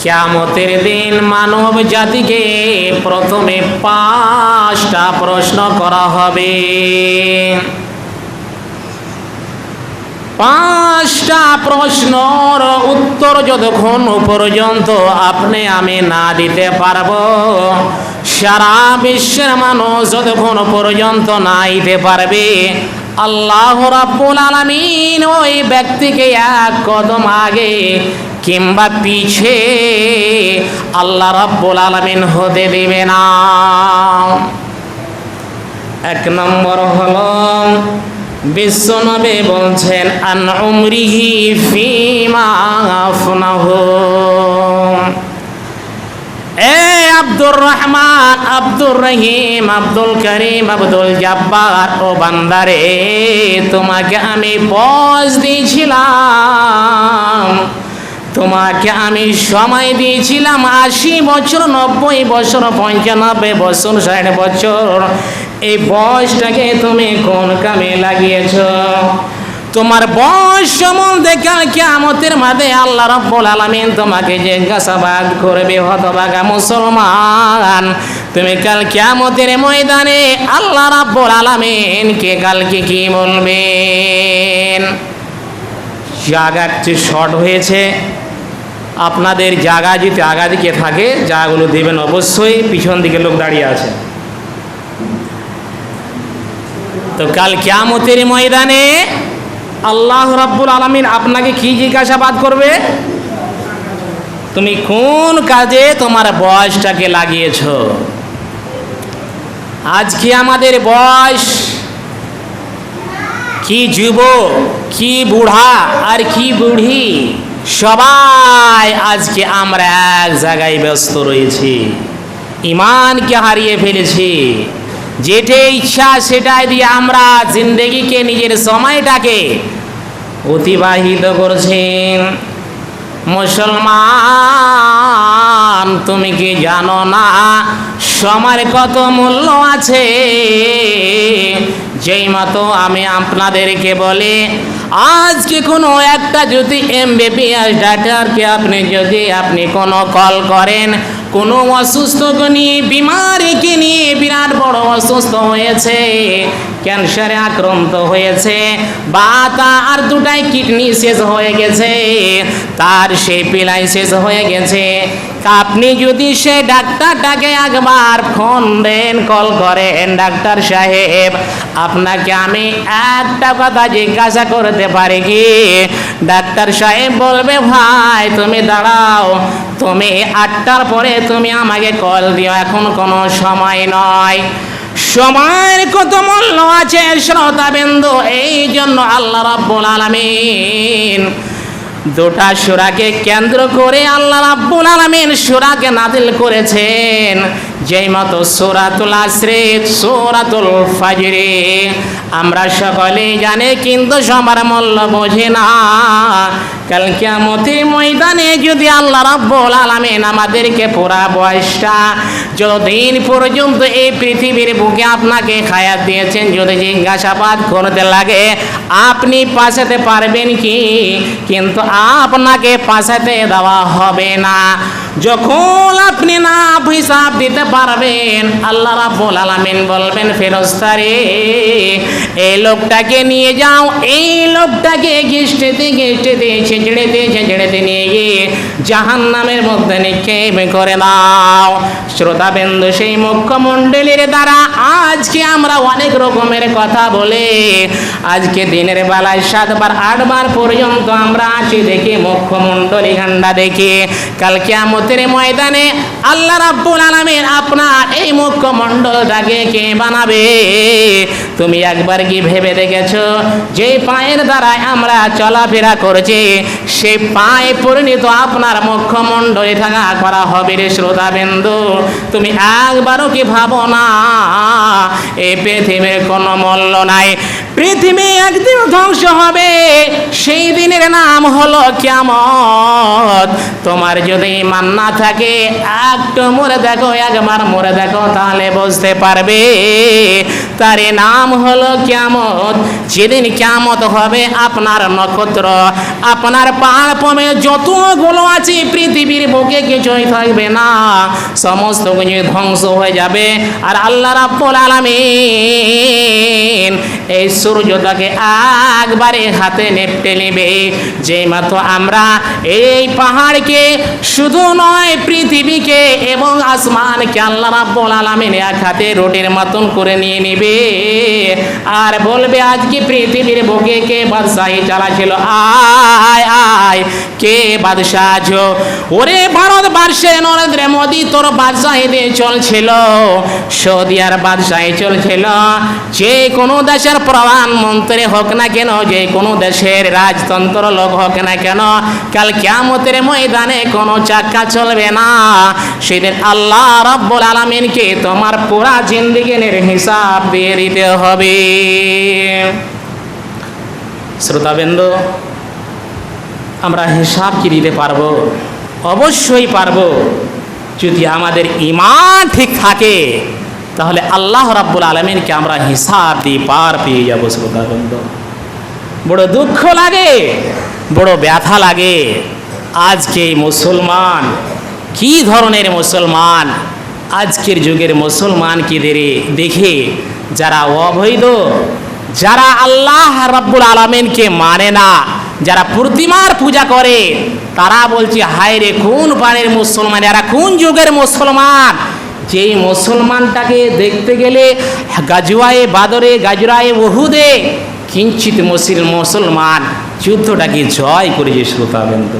কিয়ামতের দিন মানব জাতিকে প্রথমে পাঁচটা প্রশ্ন করা হবে। পাঁচটা প্রশ্নর উত্তর যতক্ষণ পর্যন্ত আপনি আমি না দিতে পারব, সারা বিশ্বের মানুষ যতক্ষণ পর্যন্ত না দিতে পারবে, আল্লাহ রাব্বুল আলামিন ওই ব্যক্তিকে এক কদম আগে কিংবা পিছে আল্লাহ রাব্বুল আলামিন হতে দেবে না। এক নম্বর হলো বিশ্বনবী বলছেন, আন উমরিহি ফিমা আফনাহু। এ আব্দুর রহমান, আব্দুর রহিম, আব্দুল করিম, আব্দুল জব্বার, ও বান্দারে, তোমাকে আমি বস দিয়েছিলাম। তোমাকে আমি সময় দিয়েছিলাম আশি বছর, নব্বই বছর, পঞ্চানব্বই বছর, ষাট বছর। এই বয়সটাকে তুমি কোন কামে লাগিয়েছ? তোমার বয়স সম্বন্ধে কাল কেমতের মাঝে আল্লাহ রব্বুল আলামিন তোমাকে জিজ্ঞাসাবাদ করবে হতবাগা মুসলমান। তুমি কাল কেমতের ময়দানে আল্লাহ রব্বুল আলামিনকে কালকে কি বলবেন? জায়গা একটু শর্ট হয়েছে আপনাদের জায়গা যদি আগা দিকে থাকে, জায়গাগুলো দেবেন অবশ্যই, পিছন দিকে লোক দাঁড়িয়ে আছে। তো কাল কিয়ামতের ময়দানে আল্লাহ রাব্বুল আলামিন আপনাকে কি জিজ্ঞাসাবাদ করবে? তুমি কোন কাজে তোমার বয়সটাকে লাগিয়েছ? আজকে আমাদের বয়স কি যুব কি বুড়া আর কি বুড়ি? সবাই আজকে আমরা এক জায়গায় ব্যস্ত রয়েছি। ইমানকে হারিয়ে ফেলেছি। যেটা ইচ্ছা সেটাই দিয়ে আমরা জিন্দগিকে, নিজের সময়টাকে অতিবাহিত করছেন। মুসলমান, তুমি কি জানো না? সময়ের কত মূল্য আছে? যেই মতো আমি আপনাদেরকে বলি আজকে কোনো একটা যদি এমবিবিএস ডাক্তারকে আপনি যদি আপনি কোনো কল করেন, কোনো অসুস্থকে নিয়ে বিমারিকে নিয়ে বিরাট বড় অসুস্থ হয়েছে। ক্যান্সারে আক্রান্ত হয়েছে। বা তার দুটাই কিডনি শেষ হয়ে গেছে। তার সেই পিলাই শেষ হয়ে গেছে। আপনি যদি সে ডাক্তারটাকে একবার ফোন দেন, কল করেন ডাক্তার সাহেব, আপনাকে আমি একটা কথা জিজ্ঞাসা করতে পারি কি? ডাক্তার সাহেব বলবে, ভাই, তুমি দাঁড়াও। তুমি আটটার পরে তুমি আমাকে কল দিও। এখন কোনো সময় নয়। সময়ের কত মূল্য আছে শ্রোতাবিন্দু, এই জন্য আল্লাহ রাব্বুল আলামিন দুটা সুরাকে কেন্দ্র করে আল্লাহ রাব্বুল আলামিন সুরাকে নাজিল করেছেন। যেই মতো সূরাতুল আসরে, সূরাতুল ফাজরে, আমরা সকলেই জানি কিন্তু সবার মূল্য বোঝে না। কাল কিয়ামতের ময়দানে যদি আল্লাহ রাব্বুল আলামিন আমাদেরকে পুরা বয়সটা যতদিন পর্যন্ত এই পৃথিবীর বুকে আপনাকে খায়াত দিয়েছেন, যদি জিজ্ঞাসাবাদ করতে লাগে, আপনি পাশাতে পারবেন কি? কিন্তু আপনাকে পাশাতে দেওয়া হবে না। যখন আপনি না হিসাব দিতে পারবেন, আল্লাহ রাব্বুল আলামিন বলবেন ফেরস্তারে এই লোকটাকে নিয়ে যাও। এই লোকটাকে গিস্টেতে গিস্টেতে ছেঁচড়েতে ছেঁচড়েতে নিয়ে গিয়ে জাহান নামের মধ্যে নিক্ষেপ করে দাও। শ্রোতাবেন্দু, সেই মুখ্যমণ্ডলীর দ্বারা আজকে আমরা অনেক রকমের কথা বলে, আজকে দিনের বেলায় সাতবার, আটবার পর্যন্ত আমরা আছি দেখি মুখ্যমণ্ডলী ঘান্ডা দেখি। কাল কিয়ামতের ময়দানে আল্লাহ রাব্বুল আলামিন আপনার এই মুখ্যমণ্ডলটাকে কে বানাবে? তুমি একবার কি ভেবে দেখেছ? যে পায়ের দ্বারায় আমরা চলাফেরা করছি, সে পায়ে পরিণত আপনার মুখ্যমণ্ডলী থাকা করা হবে রে শ্রোতাবিন্দু। তুমি একবারও কি ভাবো না? এই পৃথিবীর কোনো মূল্য নাই। পৃথিবী একদিন ধ্বংস হবে। সেই দিনের নাম হলো কেমন তোমার যদি ইমান না থাকে, একটু মরে দেখো, একবার মরে দেখো, তাহলে বুঝতে পারবে তার নাম হলো কিয়ামত। যেদিন কিয়ামত হবে, আপনার নক্ষত্র, আপনার পাহাড় পমে যতগুলো আছে, পৃথিবীর বুকে কিছুই থাকবে না। সমস্ত কিছু ধ্বংস হয়ে যাবে। আর আল্লাহ রাব্বুল আলামিন এই সূর্যটাকে একবারে হাতে নেপটে নেবে। যে মাত্র আমরা এই পাহাড়কে শুধু নয় পৃথিবীকে এবং আসমানকে আল্লাহ রাব্বুল আলামিন এক হাতে রোটির মতন করে নিয়ে নেবে। আর বলবে আজকে পৃথিবীর বুকে কে বাদশাহী চালাছিল আয় আয়, কে বাদশাহ আছো ওরে ভারতবর্ষে নরেন্দ্র মোদী তোর বাদশাহীতে চলছিল। সৌদি আর বাদশাহী চলছিল। যে কোনো দেশের প্রধানমন্ত্রী হোক না কেন, যে কোনো দেশের রাজতন্ত্র লোক হোক না কেন, কাল কেমতের ময়দানে কোনো চাক্কা চলবে না। সেদিন আল্লাহ রব্বুল আলমিনকে তোমার পুরা জিন্দিগিনের হিসাব দিয়ে দিতে হবে। শ্রোতাবেন্দ্র আমরা হিসাব কি দিতে পারব? অবশ্যই পারব। যদি আমাদের ইমান ঠিক থাকে, তাহলে আল্লাহ রাব্বুল আলমিনকে আমরা হিসাব দিয়ে পার পেয়ে যাব শ্রোতাবৃন্দ। বড় দুঃখ লাগে, বড় ব্যথা লাগে। আজকে মুসলমান। কি ধরনের মুসলমান? আজকের যুগের মুসলমানকে দেখে, যারা অবৈধ, যারা আল্লাহ রাব্বুল আলমিনকে মানে না, যারা প্রতিমার পূজা করে, তারা বলছে, হায় রে, কোন পানের মুসলমান? এরা কোন যুগের মুসলমান? যেই মুসলমানটাকে দেখতে গেলে, গাজুয়ায়ে, বাদরে, গাজুরায়ে ওহুদে কিঞ্চিত মুসিল মুসলমান, যুদ্ধটাকে জয় করেছে শ্রোতাবেন্দ্র